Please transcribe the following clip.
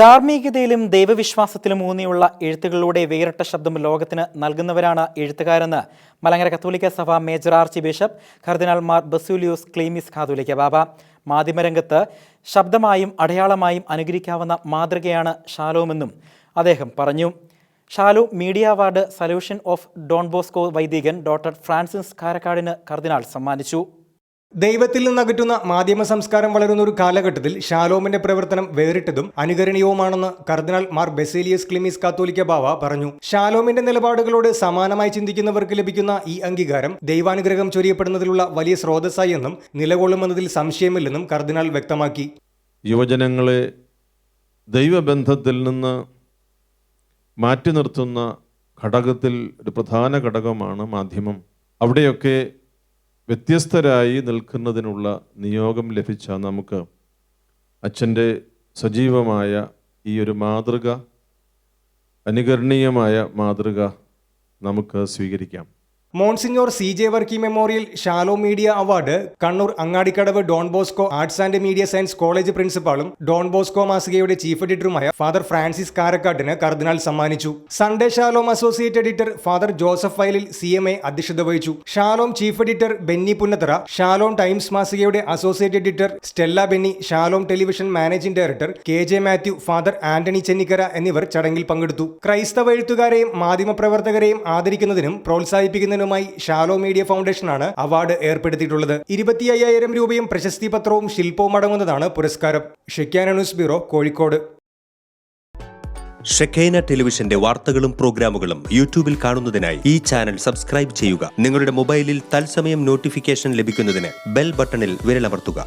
ധാർമ്മികതയിലും ദൈവവിശ്വാസത്തിലും ഊന്നിയുള്ള എഴുത്തുകളിലൂടെ വേറിട്ട ശബ്ദം ലോകത്തിന് നൽകുന്നവരാണ് എഴുത്തുകാരെന്ന് മലങ്കര കത്തോലിക്ക സഭ മേജർ ആർച്ച് ബിഷപ്പ് കർദിനാൾ മാർ ബസൂലിയോസ് ക്ലീമിസ് കാതോലിക്ക ബാബ. മാധ്യമരംഗത്ത് ശബ്ദമായും അടയാളമായും അനുകരിക്കാവുന്ന മാതൃകയാണ് ഷാലോമെന്നും അദ്ദേഹം പറഞ്ഞു. Shalom media award solution of Don Bosco വൈദികൻ ഡോക്ടർ ഫ്രാൻസിസ് കാരക്കാടിന് കർദിനാൾ സമ്മാനിച്ചു. ദൈവത്തിൽ നിന്നകറ്റുന്ന മാധ്യമ സംസ്കാരം വളരുന്ന ഒരു കാലഘട്ടത്തിൽ ഷാലോമിന്റെ പ്രവർത്തനം വേറിട്ടതും അനുകരണീയവുമാണെന്ന് കർദിനാൾ മാർ ബെസേലിയസ് ക്ലിമിസ് കാത്തോലിക്ക ബാവ പറഞ്ഞു. ഷാലോമിന്റെ നിലപാടുകളോട് സമാനമായി ചിന്തിക്കുന്നവർക്ക് ലഭിക്കുന്ന ഈ അംഗീകാരം ദൈവാനുഗ്രഹം ചൊരിയപ്പെടുന്നതിലുള്ള വലിയ സ്രോതസ്സായി എന്നും നിലകൊള്ളുമെന്നതിൽ സംശയമില്ലെന്നും കർദിനാൾ വ്യക്തമാക്കി. യുവജനങ്ങളെ ദൈവബന്ധത്തിൽ നിന്ന് മാറ്റി നിർത്തുന്ന ഘടകത്തിൽ ഒരു പ്രധാന ഘടകമാണ് മാധ്യമം. അവിടെയൊക്കെ വ്യത്യസ്തരായി നിൽക്കുന്നതിനുള്ള നിയോഗം ലഭിച്ച നമുക്ക് അച്ഛന്റെ സജീവമായ ഈ ഒരു മാതൃക അനുകരണീയമായ മാതൃക നമുക്ക് സ്വീകരിക്കാം. Monsignor C J Varkey memorial Shalom media award Kannur Angadikkadavu Don Bosco arts and media science college പ്രിൻസിപ്പാളും Don Bosco മാസികയുടെ ചീഫ് എഡിറ്ററുമായ ഫാദർ ഫ്രാൻസിസ് കാരക്കാട്ടിന് കർദിനാൾ സമ്മാനിച്ചു. Sunday Shalom associate editor father Joseph ഫൈലിൽ C M A അധ്യക്ഷത വഹിച്ചു. Shalom chief editor Benny Punnathara Shalom Times മാസികയുടെ associate editor Stella Benny Shalom television managing director K J Mathew father Antony Chennikkara എന്നിവർ ചടങ്ങിൽ പങ്കെടുത്തു. ക്രൈസ്തവ എഴുത്തുകാരെയും മാധ്യമപ്രവർത്തകരെയും ആദരിക്കുന്നതിനും പ്രോത്സാഹിപ്പിക്കുന്നതിനുമായി ഷാലോ മീഡിയ ഫൗണ്ടേഷനാണ് അവാർഡ് ഏർപ്പെടുത്തിയിട്ടുള്ളത്. ഇരുപത്തി അയ്യായിരം രൂപയും പ്രശസ്തി പത്രവും ശില്പവും അടങ്ങുന്നതാണ് പുരസ്കാരം. Shekinah news bureau Kozhikode. Shekinah ടെലിവിഷന്റെ വാർത്തകളും പ്രോഗ്രാമുകളും യൂട്യൂബിൽ കാണുന്നതിനായി ഈ ചാനൽ സബ്സ്ക്രൈബ് ചെയ്യുക. നിങ്ങളുടെ മൊബൈലിൽ തത്സമയം നോട്ടിഫിക്കേഷൻ ലഭിക്കുന്നതിന് ബെൽ ബട്ടണിൽ വിരലമർത്തുക.